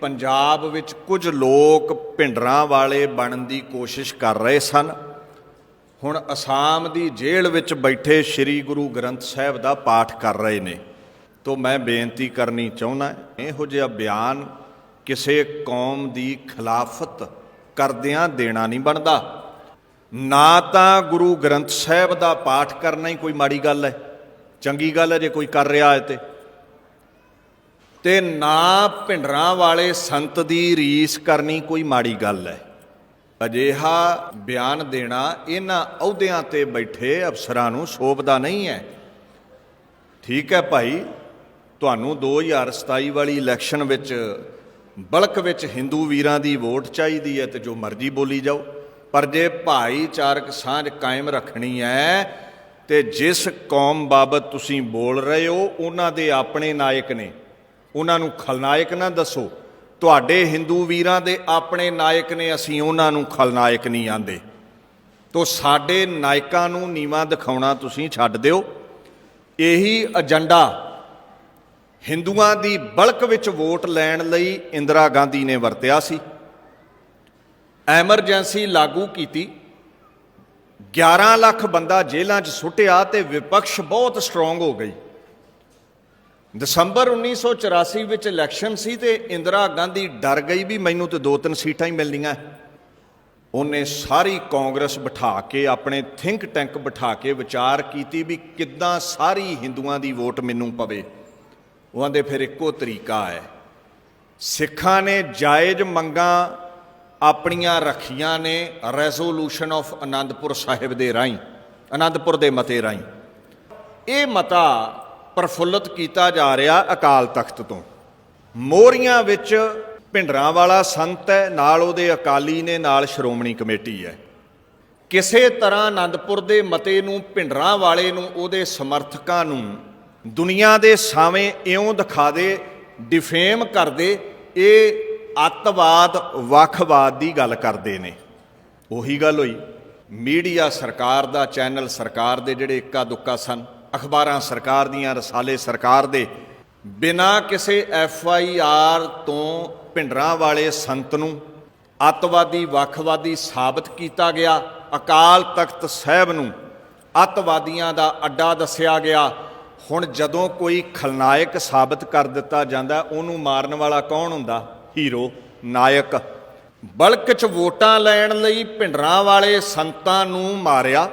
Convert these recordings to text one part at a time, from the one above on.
ਪੰਜਾਬ ਵਿੱਚ ਕੁਝ ਲੋਕ ਭਿੰਡਰਾਂ ਵਾਲੇ ਬਣਨ ਦੀ ਕੋਸ਼ਿਸ਼ ਕਰ ਰਹੇ ਸਨ। ਹੁਣ ਅਸਾਮ ਦੀ ਜੇਲ੍ਹ ਵਿੱਚ ਬੈਠੇ ਸ੍ਰੀ ਗੁਰੂ ਗ੍ਰੰਥ ਸਾਹਿਬ ਦਾ ਪਾਠ ਕਰ ਰਹੇ ਨੇ। ਤੋਂ ਮੈਂ ਬੇਨਤੀ ਕਰਨੀ ਚਾਹੁੰਦਾ ਇਹੋ ਜਿਹਾ ਬਿਆਨ ਕਿਸੇ ਕੌਮ ਦੀ ਖਿਲਾਫਤ ਕਰਦਿਆਂ ਦੇਣਾ ਨਹੀਂ ਬਣਦਾ। ਨਾ ਤਾਂ ਗੁਰੂ ਗ੍ਰੰਥ ਸਾਹਿਬ ਦਾ ਪਾਠ ਕਰਨਾ ਹੀ ਕੋਈ ਮਾੜੀ ਗੱਲ ਹੈ। ਚੰਗੀ ਗੱਲ ਹੈ ਜੇ ਕੋਈ ਕਰ ਰਿਹਾ ਹੈ ਤੇ। ਤੇ ਨਾ ਭਿੰਡਰਾਂ ਵਾਲੇ ਸੰਤ ਦੀ ਰੀਸ ਕਰਨੀ ਕੋਈ ਮਾੜੀ ਗੱਲ ਹੈ। ਅਜਿਹਾ ਬਿਆਨ ਦੇਣਾ ਇਹਨਾਂ ਅਹੁਦਿਆਂ ਤੇ ਬੈਠੇ ਅਫਸਰਾਂ ਨੂੰ ਸ਼ੋਭਦਾ ਨਹੀਂ ਹੈ। ਠੀਕ ਹੈ ਭਾਈ, ਤੁਹਾਨੂੰ 2027 ਵਾਲੀ ਇਲੈਕਸ਼ਨ ਵਿੱਚ ਬਲਕ ਵਿੱਚ ਹਿੰਦੂ ਵੀਰਾਂ ਦੀ ਵੋਟ ਚਾਹੀਦੀ ਹੈ ਤੇ ਜੋ ਮਰਜ਼ੀ ਬੋਲੀ ਜਾਓ। ਪਰ ਜੇ ਭਾਈਚਾਰਕ ਸਾਂਝ ਕਾਇਮ ਰੱਖਣੀ ਹੈ ਤੇ ਜਿਸ ਕੌਮ ਬਾਬਤ ਤੁਸੀਂ ਬੋਲ ਰਹੇ ਹੋ, ਉਹਨਾਂ ਦੇ ਆਪਣੇ ਨਾਇਕ ਨੇ। ਉਹਨਾਂ ਨੂੰ ਖਲਨਾਇਕ ਨਾ ਦੱਸੋ। ਤੁਹਾਡੇ ਹਿੰਦੂ ਵੀਰਾਂ ਦੇ ਆਪਣੇ ਨਾਇਕ ਨੇ ਅਸੀਂ ਉਹਨਾਂ ਨੂੰ ਖਲਨਾਇਕ ਨਹੀਂ ਆਂਦੇ। ਤੋ ਸਾਡੇ ਨਾਇਕਾਂ ਨੂੰ ਨੀਵਾ ਦਿਖਾਉਣਾ ਤੁਸੀਂ ਛੱਡ ਦਿਓ। ਇਹੀ ਏਜੰਡਾ ਹਿੰਦੂਆਂ ਦੀ ਬਲਕ ਵਿੱਚ ਵੋਟ ਲੈਣ ਲਈ ਇੰਦਰਾ ਗਾਂਧੀ ਨੇ ਵਰਤਿਆ ਸੀ। ਐਮਰਜੈਂਸੀ ਲਾਗੂ ਕੀਤੀ। 11 ਲੱਖ ਬੰਦਾ ਜੇਲ੍ਹਾਂ 'ਚ ਸੁੱਟਿਆ ਤੇ ਵਿਪਕਸ਼ ਬਹੁਤ ਸਟਰੋਂਗ ਹੋ ਗਈ। ਦਸੰਬਰ 1984 ਵਿੱਚ ਇਲੈਕਸ਼ਨ ਸੀ ਤੇ ਇੰਦਰਾ ਗਾਂਧੀ ਡਰ ਗਈ ਵੀ ਮੈਨੂੰ ਤੇ ਦੋ ਤਿੰਨ ਸੀਟਾਂ ਹੀ ਮਿਲਣੀਆਂ। ਉਹਨੇ ਸਾਰੀ ਕਾਂਗਰਸ ਬਿਠਾ ਕੇ, ਆਪਣੇ ਥਿੰਕ ਟੈਂਕ ਬਿਠਾ ਕੇ ਵਿਚਾਰ ਕੀਤੀ ਵੀ ਕਿੱਦਾਂ ਸਾਰੀ ਹਿੰਦੂਆਂ ਦੀ ਵੋਟ ਮੈਨੂੰ ਪਵੇ। ਉਹ ਦੇ ਫਿਰ ਇੱਕੋ ਤਰੀਕਾ ਹੈ। ਸਿੱਖਾਂ ਨੇ ਜਾਇਜ਼ ਮੰਗਾਂ ਆਪਣੀਆਂ ਰੱਖੀਆਂ ਨੇ ਰੈਜ਼ੋਲੂਸ਼ਨ ਆਫ ਆਨੰਦਪੁਰ ਸਾਹਿਬ ਦੇ ਰਾਹੀਂ ਆਨੰਦਪੁਰ ਦੇ ਮਤੇ ਰਾਹੀਂ। ਇਹ ਮਤਾ ਪ੍ਰਫੁੱਲਤ ਕੀਤਾ ਜਾ ਰਿਹਾ ਅਕਾਲ ਤਖਤ ਤੋਂ। ਮੋਰੀਆਂ ਵਿੱਚ ਭਿੰਡਰਾਂ ਵਾਲਾ ਸੰਤ ਹੈ, ਨਾਲ ਉਹਦੇ ਅਕਾਲੀ ਨੇ ਨਾਲ ਸ਼੍ਰੋਮਣੀ ਕਮੇਟੀ ਹੈ। ਕਿਸੇ ਤਰ੍ਹਾਂ ਆਨੰਦਪੁਰ ਦੇ ਮਤੇ ਨੂੰ ਭਿੰਡਰਾਂ ਵਾਲੇ ਨੂੰ, ਉਹਦੇ ਸਮਰਥਕਾਂ ਨੂੰ ਦੁਨੀਆ ਦੇ ਸਾਵੇਂ ਇਉਂ ਦਿਖਾ ਦੇ, ਡਿਫੇਮ ਕਰਦੇ ਇਹ ਅੱਤਵਾਦ, ਵੱਖਵਾਦ ਦੀ ਗੱਲ ਕਰਦੇ ਨੇ। ਉਹੀ ਗੱਲ ਹੋਈ। ਮੀਡੀਆ ਸਰਕਾਰ ਦਾ, ਚੈਨਲ ਸਰਕਾਰ ਦੇ ਜਿਹੜੇ ਇੱਕਾ ਦੁੱਕਾ ਸਨ। ਅਖਬਾਰਾਂ ਸਰਕਾਰ ਦੀਆਂ, ਰਸਾਲੇ ਸਰਕਾਰ ਦੇ, ਬਿਨਾਂ ਕਿਸੇ ਐਫ ਆਈ ਆਰ ਤੋਂ ਭਿੰਡਰਾਂ ਵਾਲੇ ਸੰਤ ਨੂੰ ਅੱਤਵਾਦੀ, ਵੱਖਵਾਦੀ ਸਾਬਤ ਕੀਤਾ ਗਿਆ, ਅਕਾਲ ਤਖਤ ਸਾਹਿਬ ਨੂੰ ਅੱਤਵਾਦੀਆਂ ਦਾ ਅੱਡਾ ਦੱਸਿਆ ਗਿਆ। ਹੁਣ ਜਦੋਂ ਕੋਈ ਖਲਨਾਇਕ ਸਾਬਤ ਕਰ ਦਿੱਤਾ ਜਾਂਦਾ, ਉਹਨੂੰ ਮਾਰਨ ਵਾਲਾ ਕੌਣ ਹੁੰਦਾ? ਹੀਰੋ, ਨਾਇਕ। ਬਲਕ ਚ ਵੋਟਾਂ ਲੈਣ ਲਈ ਭਿੰਡਰਾਂ ਵਾਲੇ ਸੰਤਾਂ ਨੂੰ ਮਾਰਿਆ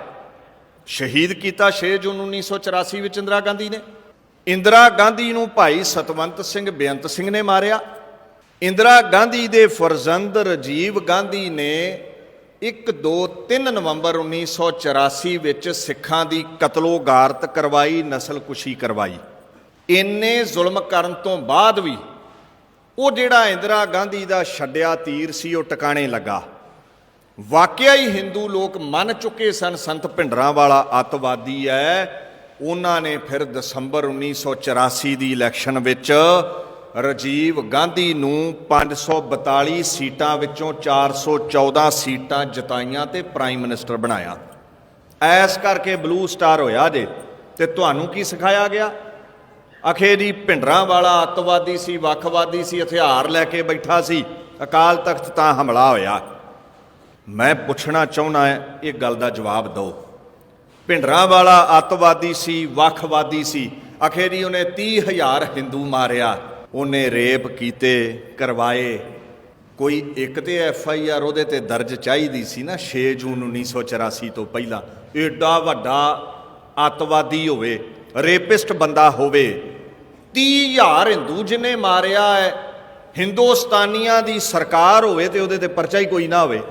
ਸ਼ਹੀਦ ਕੀਤਾ 6 ਜੂਨ 1984 ਵਿੱਚ ਇੰਦਰਾ ਗਾਂਧੀ ਨੇ। ਇੰਦਰਾ ਗਾਂਧੀ ਨੂੰ ਭਾਈ ਸਤਵੰਤ ਸਿੰਘ ਬੇਅੰਤ ਸਿੰਘ ਨੇ ਮਾਰਿਆ। ਇੰਦਰਾ ਗਾਂਧੀ ਦੇ ਫਰਜ਼ੰਦ ਰਾਜੀਵ ਗਾਂਧੀ ਨੇ 1 2 3 ਨਵੰਬਰ 1984 ਵਿੱਚ ਸਿੱਖਾਂ ਦੀ ਕਤਲੋਗਾਰਤ ਕਰਵਾਈ, ਨਸਲਕੁਸ਼ੀ ਕਰਵਾਈ। ਇੰਨੇ ਜ਼ੁਲਮ ਕਰਨ ਤੋਂ ਬਾਅਦ ਵੀ ਉਹ ਜਿਹੜਾ ਇੰਦਰਾ ਗਾਂਧੀ ਦਾ ਛੱਡਿਆ ਤੀਰ ਸੀ, ਉਹ ਟਿਕਾਣੇ ਲੱਗਾ। ਵਾਕਿਆ ਹੀ ਹਿੰਦੂ ਲੋਕ ਮੰਨ ਚੁੱਕੇ ਸਨ, ਸੰਤ ਭਿੰਡਰਾਂ ਵਾਲਾ ਅੱਤਵਾਦੀ ਹੈ ਉਹਨਾਂ ਨੇ ਫਿਰ ਦਸੰਬਰ 1984 ਦੀ ਇਲੈਕਸ਼ਨ ਵਿੱਚ ਰਾਜੀਵ ਗਾਂਧੀ ਨੂੰ 542 ਸੀਟਾਂ ਵਿੱਚੋਂ 414 ਸੀਟਾਂ ਜਿਤਾਈਆਂ ਤੇ ਪ੍ਰਾਈਮ ਮਿਨਿਸਟਰ ਬਣਾਇਆ। ਐਸ ਕਰਕੇ ਬਲੂ ਸਟਾਰ ਹੋਇਆ ਜੇ। ਤੇ ਤੁਹਾਨੂੰ ਕੀ ਸਿਖਾਇਆ ਗਿਆ? ਅਖੇ ਦੀ ਭਿੰਡਰਾਂ ਵਾਲਾ ਅੱਤਵਾਦੀ ਸੀ, ਵੱਖਵਾਦੀ ਸੀ, ਹਥਿਆਰ ਲੈ ਕੇ ਬੈਠਾ ਸੀ। ਅਕਾਲ ਤਖਤ ਤਾਂ ਹਮਲਾ ਹੋਇਆ। ਮੈਂ ਪੁੱਛਣਾ ਚਾਹੁੰਦਾ ਇਹ ਗੱਲ ਦਾ ਜਵਾਬ ਦਿਓ। ਭਿੰਡਰਾਂ ਵਾਲਾ ਅੱਤਵਾਦੀ ਸੀ, ਵੱਖਵਾਦੀ ਸੀ। ਅਖੇਰੀ ਉਹਨੇ 30000 ਹਿੰਦੂ ਮਾਰਿਆ। ਉਹਨੇ ਰੇਪ ਕੀਤੇ, ਕਰਵਾਏ। ਕੋਈ ਇੱਕ ਤੇ ਐਫ ਆਈ ਆਰ ਉਹਦੇ ਤੇ ਦਰਜ ਚਾਹੀਦੀ ਸੀ ਨਾ 6 ਜੂਨ 1984 ਤੋਂ ਪਹਿਲਾਂ। ਏਡਾ ਵੱਡਾ ਅੱਤਵਾਦੀ ਹੋਵੇ, ਰੇਪਿਸਟ ਬੰਦਾ ਹੋਵੇ 30000 ਹਿੰਦੂ ਜਿਹਨੇ ਮਾਰਿਆ ਹੈ, ਹਿੰਦੁਸਤਾਨੀਆਂ ਦੀ ਸਰਕਾਰ ਹੋਵੇ ਤੇ ਉਹਦੇ ਤੇ ਪਰਚਾ ਹੀ ਕੋਈ ਨਾ ਹੋਵੇ।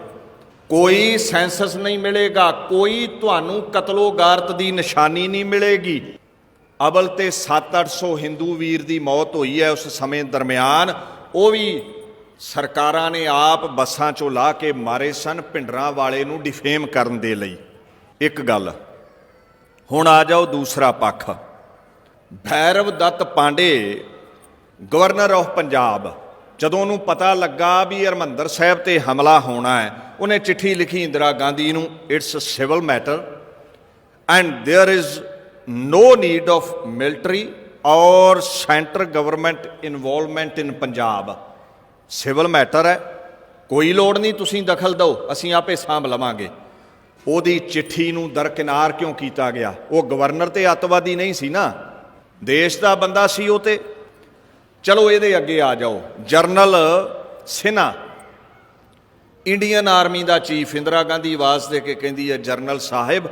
ਕੋਈ ਸੈਂਸਸ ਨਹੀਂ ਮਿਲੇਗਾ, ਕੋਈ ਤੁਹਾਨੂੰ ਕਤਲੋਗਾਰਤ ਦੀ ਨਿਸ਼ਾਨੀ ਨਹੀਂ ਮਿਲੇਗੀ। ਅਬਲ ਤੇ 7-800 ਹਿੰਦੂ ਵੀਰ ਦੀ ਮੌਤ ਹੋਈ ਹੈ ਉਸ ਸਮੇਂ ਦਰਮਿਆਨ। ਉਹ ਵੀ ਸਰਕਾਰਾਂ ਨੇ ਆਪ ਬੱਸਾਂ ਚੋਂ ਲਾ ਕੇ ਮਾਰੇ ਸਨ ਭਿੰਡਰਾਂ ਵਾਲੇ ਨੂੰ ਡਿਫੇਮ ਕਰਨ ਦੇ ਲਈ। ਇੱਕ ਗੱਲ, ਹੁਣ ਆ ਜਾਓ ਦੂਸਰਾ ਪੱਖ। Bhairav Dutt Pandey, governor of Punjab. ਜਦੋਂ ਉਹਨੂੰ ਪਤਾ ਲੱਗਾ ਵੀ ਹਰਮੰਦਰ ਸਾਹਿਬ ਤੇ ਹਮਲਾ ਹੋਣਾ ਹੈ ਉਹਨੇ ਚਿੱਠੀ ਲਿਖੀ ਇੰਦਰਾ ਗਾਂਧੀ ਨੂੰ it's a civil matter and there is no need of military or center government involvement in Punjab civil matter ਹੈ ਕੋਈ ਲੋੜ ਨਹੀਂ ਤੁਸੀਂ ਦਖਲ ਦਿਓ ਅਸੀਂ ਆਪੇ ਸਾਂਭ ਲਵਾਂਗੇ ਉਹਦੀ ਚਿੱਠੀ ਨੂੰ ਦਰਕਿਨਾਰ ਕਿਉਂ ਕੀਤਾ ਗਿਆ ਉਹ ਗਵਰਨਰ ਤੇ ਅੱਤਵਾਦੀ ਨਹੀਂ ਸੀ ਨਾ ਦੇਸ਼ ਦਾ ਬੰਦਾ ਸੀ ਉਹ ਤੇ ਚਲੋ ਇਹਦੇ ਅੱਗੇ ਆ ਜਾਓ। ਜਰਨਲ ਸਿਨਾ, ਇੰਡੀਅਨ ਆਰਮੀ ਦਾ ਚੀਫ ਇੰਦਰਾ ਗਾਂਧੀ ਆਵਾਜ਼ ਦੇ ਕੇ ਕਹਿੰਦੀ ਹੈ, ਜਰਨਲ ਸਾਹਿਬ,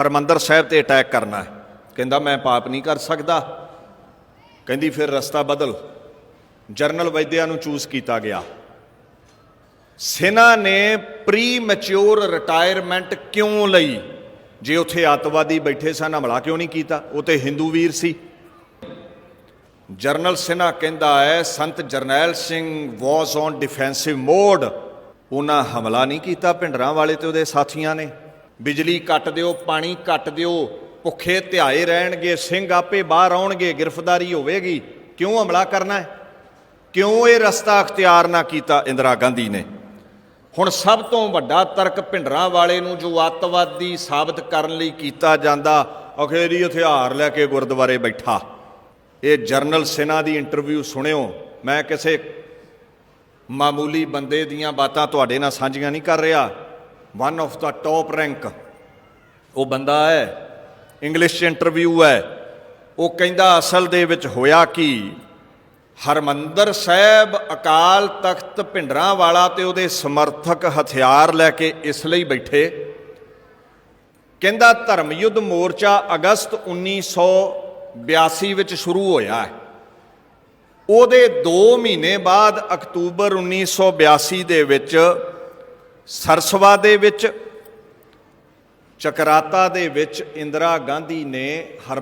ਹਰਮੰਦਰ ਸਾਹਿਬ ਤੇ ਅਟੈਕ ਕਰਨਾ ਹੈ। ਕਹਿੰਦਾ, ਮੈਂ ਪਾਪ ਨਹੀਂ ਕਰ ਸਕਦਾ। ਕਹਿੰਦੀ, ਫਿਰ ਰਸਤਾ ਬਦਲ। ਜਰਨਲ ਵੈਦਿਆ ਨੂੰ ਚੂਜ਼ ਕੀਤਾ ਗਿਆ। ਸੈਨਾ ਨੇ ਪ੍ਰੀ ਮੈਚੁਰ ਰਿਟਾਇਰਮੈਂਟ ਕਿਉਂ ਲਈ? ਜੇ ਉੱਥੇ ਅੱਤਵਾਦੀ ਬੈਠੇ ਸਨ, ਹਮਲਾ ਕਿਉਂ ਨਹੀਂ ਕੀਤਾ? ਉਹ ਤੇ ਹਿੰਦੂ ਵੀਰ ਸੀ। ਜਰਨਲ ਸਿਨਾ ਕਹਿੰਦਾ ਹੈ, Sant Jarnail Singh was on defensive mode. ਉਹਨਾਂ ਹਮਲਾ ਨਹੀਂ ਕੀਤਾ ਭਿੰਡਰਾਂ ਵਾਲੇ ਤੇ ਉਹਦੇ ਸਾਥੀਆਂ ਨੇ। ਬਿਜਲੀ ਕੱਟ ਦਿਓ, ਪਾਣੀ ਕੱਟ ਦਿਓ, ਭੁੱਖੇ ਧਿਆਏ ਰਹਿਣਗੇ, ਸਿੰਘ ਆਪੇ ਬਾਹਰ ਆਉਣਗੇ, ਗ੍ਰਿਫਤਾਰੀ ਹੋਵੇਗੀ। ਕਿਉਂ ਹਮਲਾ ਕਰਨਾ ਹੈ? ਕਿਉਂ ਇਹ ਰਸਤਾ ਅਖਤਿਆਰ ਨਾ ਕੀਤਾ ਇੰਦਰਾ ਗਾਂਧੀ ਨੇ? ਹੁਣ ਸਭ ਤੋਂ ਵੱਡਾ ਤਰਕ ਭਿੰਡਰਾਂ ਵਾਲੇ ਨੂੰ ਜੋ ਅੱਤਵਾਦੀ ਸਾਬਤ ਕਰਨ ਲਈ ਕੀਤਾ ਜਾਂਦਾ, ਅਖੇਰੀ ਹਥਿਆਰ ਲੈ ਕੇ ਗੁਰਦੁਆਰੇ ਬੈਠਾ। ਇਹ ਜਰਨਲ ਸਿਨਾ ਦੀ ਇੰਟਰਵਿਊ ਸੁਣਿਓ। ਮੈਂ ਕਿਸੇ ਮਾਮੂਲੀ ਬੰਦੇ ਦੀਆਂ ਬਾਤਾਂ ਤੁਹਾਡੇ ਨਾਲ ਸਾਂਝੀਆਂ ਨਹੀਂ ਕਰ ਰਿਹਾ। One of the top rank ਉਹ ਬੰਦਾ ਹੈ ਇੰਗਲਿਸ਼ ਚ ਇੰਟਰਵਿਊ ਹੈ। ਉਹ ਕਹਿੰਦਾ ਅਸਲ ਦੇ ਵਿੱਚ ਹੋਇਆ ਕੀ? ਹਰਮੰਦਰ ਸਾਹਿਬ ਅਕਾਲ ਤਖਤ ਭਿੰਡਰਾਂ ਵਾਲਾ ਤੇ ਉਹਦੇ ਸਮਰਥਕ ਹਥਿਆਰ ਲੈ ਕੇ ਇਸ ਲਈ ਬੈਠੇ। ਕਹਿੰਦਾ ਧਰਮ ਯੁੱਧ ਮੋਰਚਾ ਅਗਸਤ 1982 ਵਿੱਚ ਸ਼ੁਰੂ ਹੋਇਆ ਹੈ। ਉਹਦੇ 2 ਮਹੀਨੇ ਬਾਅਦ ਅਕਤੂਬਰ 1982 ਦੇ ਵਿੱਚ ਸਰਸਵਾ ਦੇ ਵਿੱਚ, ਚਕਰਾਤਾ ਦੇ ਵਿੱਚ ਇੰਦਰਾ ਗਾਂਧੀ ਨੇ ਹਰ